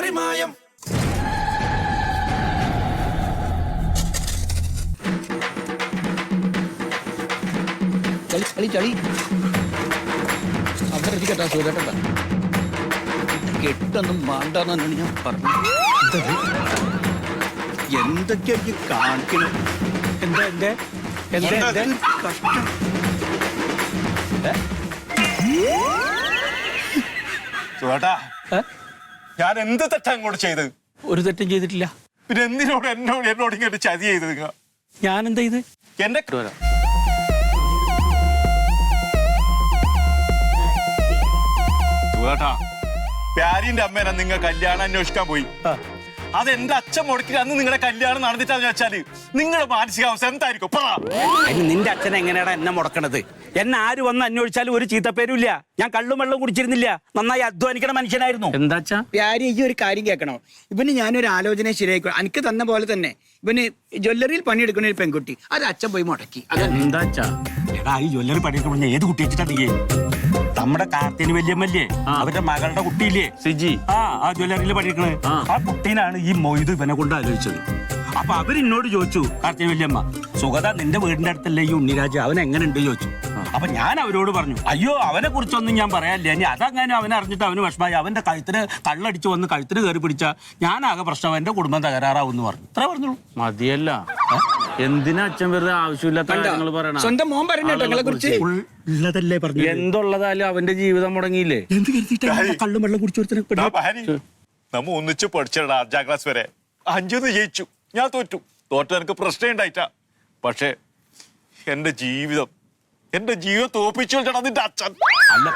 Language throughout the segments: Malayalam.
മറിമായം. ചളി ചളി ചളി അവിടെ ഇരിക്കട്ടാ സൂര്യേട്ടാ കെട്ടൊന്നും വേണ്ടെന്നാണ് ഞാൻ പറഞ്ഞത്. എന്തൊക്കെയാ ഈ കാണിക്കണം? എന്താ എന്റെ എന്തേ എന്തേ കഷ്ടം. സുഖേട്ടാ ഏ? ഞാൻ എന്ത് തെറ്റാ ഇങ്ങോട്ട് ചെയ്തത് ഒരു തെറ്റും ചെയ്തിട്ടില്ല. പിന്നെ എന്തിനോട് എന്നോട് എന്നോട് ഇങ്ങോട്ട് ചതി ചെയ്തത് നിങ്ങ ഞാൻ എന്താ ഇത് എന്റെ വരാം. സുഖേട്ടാ പ്യാരിന്റെ അമ്മേനെ നിങ്ങൾ കല്യാണം അന്വേഷിക്കാൻ പോയി. ആ. അത് എന്റെ അച്ഛൻ മുടക്കി അന്ന് നിങ്ങളുടെ കല്യാണം നടന്നിട്ടാന്ന് വെച്ചാൽ നിങ്ങളുടെ മാനസികാവസ്ഥ എന്തായിരിക്കും? പറ. അതിന് നിന്റെ അച്ഛൻ എങ്ങനെയാണ് എന്നെ മുടക്കണത്? എന്നെ ആര് വന്ന് അന്വേഷിച്ചാലും ഒരു ചീത്തപ്പേരും ഇല്ല ഞാൻ കള്ളും വെള്ളം കുടിച്ചിരുന്നില്ല. നന്നായി അധ്വാനിക്കണ മനുഷ്യനായിരുന്നു. എന്താച്ചാ പ്യാരി ഈ ഒരു കാര്യം കേൾക്കണോ? ഇവന് ഞാനൊരു ആലോചന ശരിയായിക്കോ എനിക്ക് തന്ന പോലെ തന്നെ ഇവന് ജ്വല്ലറിയിൽ പണിയെടുക്കുന്ന ഒരു പെൺകുട്ടി. അത് അച്ഛൻ പോയി മുടക്കി. അത് എന്താച്ചാ എടാ ഈ ജ്വല്ലറി പണിയെടുക്കുമ്പോൾ ഏത് കുട്ടി വെച്ചിട്ടാ നീ നമ്മുടെ കാർത്തിന് വല്യമ്മല്ലേ? അവരുടെ മകളുടെ കുട്ടിയില്ലേ? സിജി. ആ ആ ജ്വല്ലറിയിൽ പഠിക്കണേ. ആ. കുട്ടീനാണ് ഈ മൊയ്ത് ഇവനെ കൊണ്ട് ആലോചിച്ചത്. അപ്പൊ അവരെന്നോട് ചോദിച്ചു കാർത്തിന് വല്യമ്മ സുഗത നിന്റെ വീടിന്റെ അടുത്തല്ലേ ഈ ഉണ്ണിരാജ് അവൻ എങ്ങനെയുണ്ട്? ചോദിച്ചു. അപ്പൊ ഞാൻ അവരോട് പറഞ്ഞു അയ്യോ അവനെ കുറിച്ചൊന്നും ഞാൻ പറയാനില്ല. ഇനി അതങ്ങനെ അവനെ അറിഞ്ഞിട്ട് അവന് വിഷമായി അവന്റെ കഴുത്തിന് കള്ളടിച്ച് വന്ന് കഴുത്തിന് കയറി പിടിച്ച ഞാനാകെ പ്രശ്നം എന്റെ കുടുംബം തകരാറാവും എന്ന് പറഞ്ഞു. ഇത്ര പറഞ്ഞു മതിയല്ല. എന്തിനാ അച്ഛൻ വെറുതെ ആവശ്യമില്ലാത്ത കാര്യങ്ങൾ പറയണ? സ്വന്തം മോൻ എന്തുള്ളതാലും കുറിച്ച്. ഉള്ളതല്ലേ പറഞ്ഞു എന്തുള്ളതായാലും അവന്റെ ജീവിതം മുടങ്ങിയില്ലേ? എന്ത് കരുതിയിട്ടാ കള്ളും വെള്ളം കുടിച്ചു നമ്മ ഒന്നിച്ച് പഠിച്ചിടാ അഞ്ചാം ക്ലാസ് വരെ. അഞ്ചെന്ന് ജയിച്ചു. ഞാൻ തോറ്റു. തോറ്റ എനിക്ക് പ്രശ്നം ഉണ്ടായിട്ടാ. പക്ഷേ എന്റെ ജീവിതം എന്റെ ജീവിതം തോപ്പിച്ചു വെച്ചടാ നിന്റെ അച്ഛൻ. അല്ല.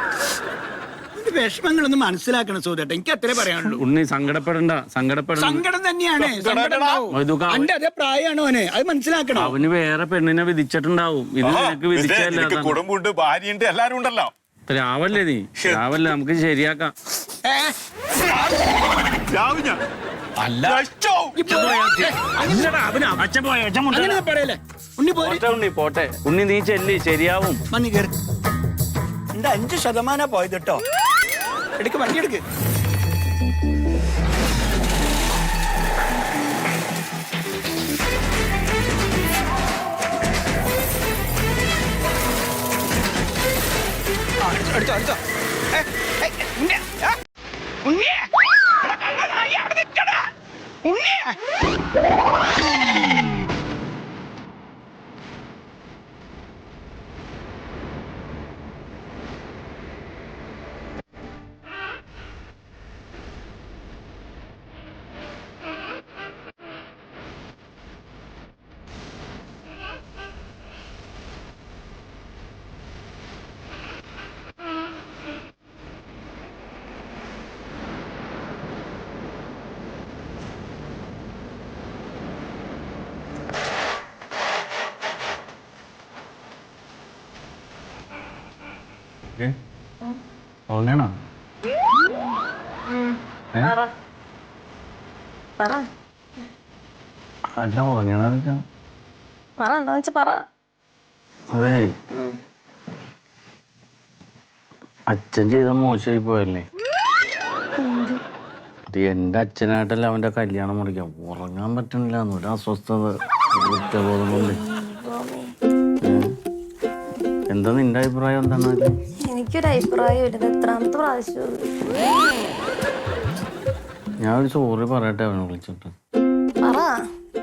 വിഷമങ്ങളൊന്നും മനസ്സിലാക്കണം സുഹൃത്തേട്ടാ എനിക്ക് അത്രേ പറയാനുള്ളൂ. ഉണ്ണി സങ്കടപ്പെടണ്ട സങ്കടപ്പെടണ്ട. സങ്കടം തന്നെയാണ്. സങ്കടം ഉണ്ടാവും. അവൻ- അന്റെ അതേ പ്രായമാണ് അവന്? അത് മനസ്സിലാക്കണം. അവന് വേറെ പെണ്ണിനെ വിധിച്ചിട്ടുണ്ടാവും. ഇത് നിനക്ക് പിന്നെ വിധിച്ചല്ല നിനക്ക് അതാണ്. കുടുംബമുണ്ട് ഭാര്യയുണ്ട് എല്ലാരും ഉണ്ടല്ലോ. രാവല്ലേ നീ? രാവല്ലേ നമുക്ക് ശരിയാക്കാം. ഏ, അല്ല. അങ്ങനെ പറയല്ലേ? ഉണ്ണി പോട്ടെ ഉണ്ണി പോട്ടെ. ഉണ്ണി നീ ചെല്ലി ശരിയാവും. കയറി എന്റെ അഞ്ച് ശതമാനം പോയത് കേട്ടോ എടുക്ക് വണ്ടി എടുക്ക്. ആ, എടുത്തോ ഉണ്ണിയ へえ。ഉറങ്ങണോ പറ. അല്ല ഉറങ്ങണ പറ എന്താ വെച്ചാ പറ. അതെ. അച്ഛൻ ചെയ്ത മോശമായി പോയല്ലേ? അത് എന്റെ അച്ഛനായിട്ടല്ല അവന്റെ കല്യാണം മുറിക്കാം ഉറങ്ങാൻ പറ്റണില്ല ഒരു അസ്വസ്ഥത ഒരു കുറ്റബോധം കൊണ്ട്. എന്താ നിന്റെ അഭിപ്രായം? എന്താണ്? എനിക്കൊരു അഭിപ്രായം ഇല്ല എത്രാമത്തെ പ്രാവശ്യം? ഞാൻ ഒരു സോറി പറയട്ടെ അവനെ വിളിച്ചിട്ട്. പറ.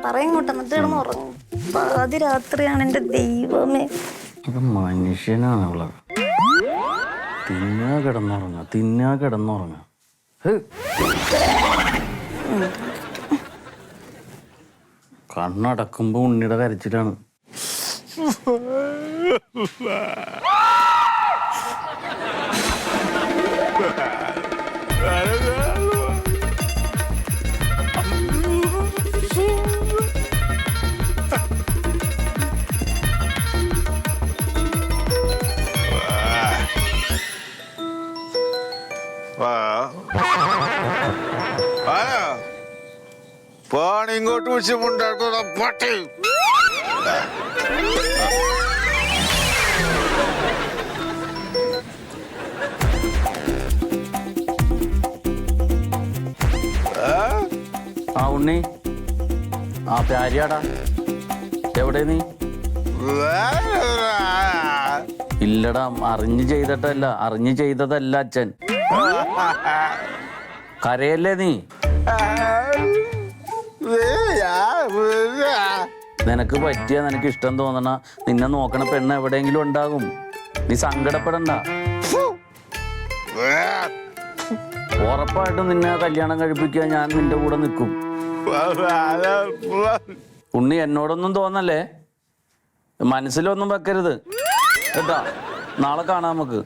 പറ ഇങ്ങോട്ട് എന്നിട്ട് കിടന്ന് ഉറങ്ങും. പാതി രാത്രിയാണ് എന്റെ ദൈവമേ. അത് മനുഷ്യനാണ് അവൾ. തിന്നാ കിടന്നുറങ്ങ. തിന്നാ കിടന്നുറങ്ങ. കണ്ണടക്കുമ്പോ ഉണ്ണിയുടെ കരച്ചിലാണ്. പാണി ഇങ്ങോട്ട് വിളിച്ചുണ്ടാക്കുന്ന പട്ടി ആ ഉണ്ണി. ആ പ്യാരിയാടാ. എവിടെ നീ? ഇല്ലടാ അറിഞ്ഞു ചെയ്തിട്ടല്ല. അറിഞ്ഞു ചെയ്തതല്ല അച്ഛൻ. കരയല്ലേ നീ? നിനക്ക് പറ്റിയ നിനക്ക് ഇഷ്ടം തോന്നണ നിന്നെ നോക്കണ പെണ്ണ് എവിടെയെങ്കിലും ഉണ്ടാകും. നീ സങ്കടപ്പെടണ്ട. ഉറപ്പായിട്ടും നിന്നെ കല്യാണം കഴിപ്പിക്കാൻ ഞാൻ നിന്റെ കൂടെ നിൽക്കും. ഉണ്ണി എന്നോടൊന്നും തോന്നല്ലേ? മനസ്സിലൊന്നും വെക്കരുത്. കേട്ടാ? നാളെ കാണാം നമുക്ക്.